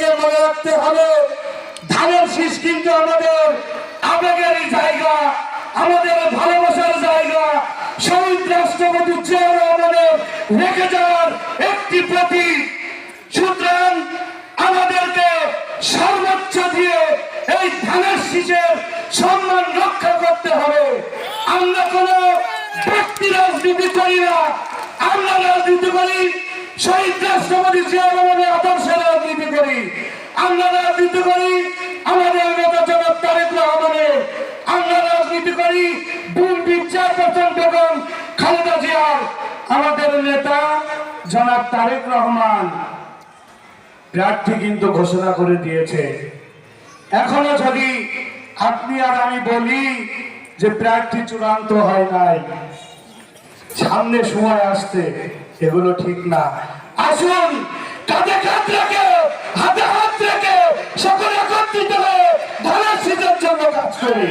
আমাদেরকে মনে রাখতে হবে, ধানের শীষ কিন্তু আমাদের আবেগের জায়গা, আমাদের ভালোবাসার জায়গা। শহীদ রাষ্ট্রপতি রহমানের রেখে যাওয়ার একটি প্রতীক। সুতরাং আমাদেরকে সর্বোচ্চ দিয়ে এই ধানের শীষের সম্মান রক্ষা করতে হবে। আমরা কোনো ব্যক্তি রাজনীতি করি না। আমরা রাজনীতি করি, শহীদ রাষ্ট্রপতি জিয়া রহমানের আদর্শে রাজনীতি করি। আমাদের নেতা জনাব তারেক রহমান প্রার্থী কিন্তু ঘোষণা করে দিয়েছে। এখনও যদি আপনি আমি বলি যে প্রার্থী চূড়ান্ত হয় নাই, সামনে সময় আসছে এগুলো ঠিক না। আসুন রেখে হয়ে ধানের শীতের জন্য কাজ করি।